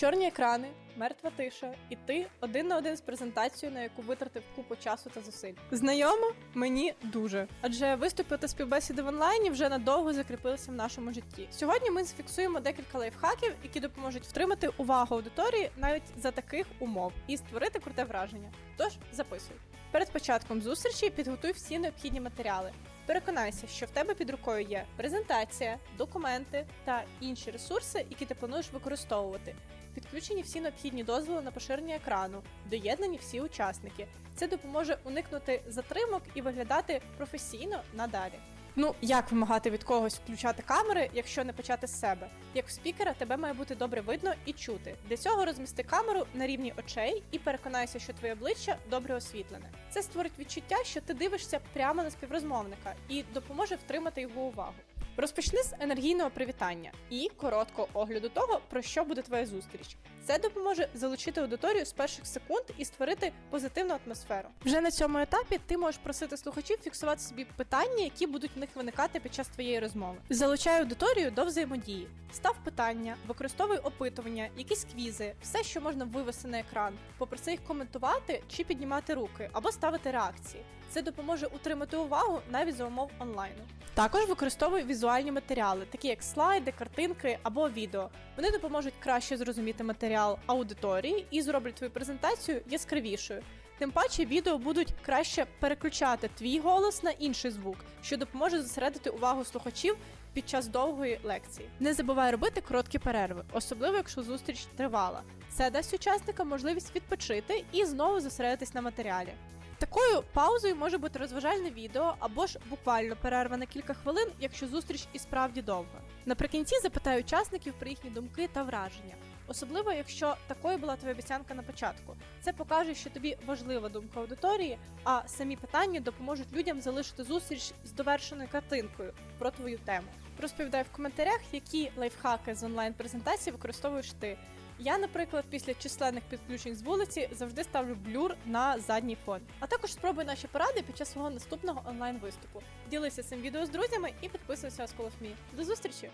Чорні екрани, мертва тиша, і ти один на один з презентацією, на яку витратив купу часу та зусиль. Знайомо мені дуже, адже виступи та співбесіди в онлайні вже надовго закріпилися в нашому житті. Сьогодні ми зафіксуємо декілька лайфхаків, які допоможуть втримати увагу аудиторії навіть за таких умов і створити круте враження. Тож записуй. Перед початком зустрічі підготуй всі необхідні матеріали. Переконайся, що в тебе під рукою є презентація, документи та інші ресурси, які ти плануєш використовувати. Підключені всі необхідні дозволи на поширення екрану, доєднані всі учасники. Це допоможе уникнути затримок і виглядати професійно надалі. Ну, як вимагати від когось включати камери, якщо не почати з себе? Як спікера тебе має бути добре видно і чути. Для цього розмісти камеру на рівні очей і переконайся, що твоє обличчя добре освітлене. Це створить відчуття, що ти дивишся прямо на співрозмовника і допоможе втримати його увагу. Розпочни з енергійного привітання і короткого огляду того, про що буде твоя зустріч. Це допоможе залучити аудиторію з перших секунд і створити позитивну атмосферу. Вже на цьому етапі ти можеш просити слухачів фіксувати собі питання, які будуть в них виникати під час твоєї розмови. Залучай аудиторію до взаємодії, став питання, використовуй опитування, якісь квізи, все, що можна вивести на екран, попроси їх коментувати чи піднімати руки або ставити реакції. Це допоможе утримати увагу навіть за умов онлайну. Також використовуй візуальні матеріали, такі як слайди, картинки або відео. Вони допоможуть краще зрозуміти матеріал аудиторії і зроблять твою презентацію яскравішою. Тим паче, відео будуть краще переключати твій голос на інший звук, що допоможе зосередити увагу слухачів під час довгої лекції. Не забувай робити короткі перерви, особливо якщо зустріч тривала. Це дасть учасникам можливість відпочити і знову зосередитись на матеріалі. Такою паузою може бути розважальне відео або ж буквально перерва на кілька хвилин, якщо зустріч і справді довга. Наприкінці запитай учасників про їхні думки та враження, особливо якщо такою була твоя обіцянка на початку. Це покаже, що тобі важлива думка аудиторії, а самі питання допоможуть людям залишити зустріч з довершеною картинкою про твою тему. Розповідай в коментарях, які лайфхаки з онлайн-презентації використовуєш ти. Я, наприклад, після численних підключень з вулиці завжди ставлю блюр на задній фон. А також спробуй наші поради під час свого наступного онлайн виступу. Ділися цим відео з друзями і підписуйся на School of. До зустрічі!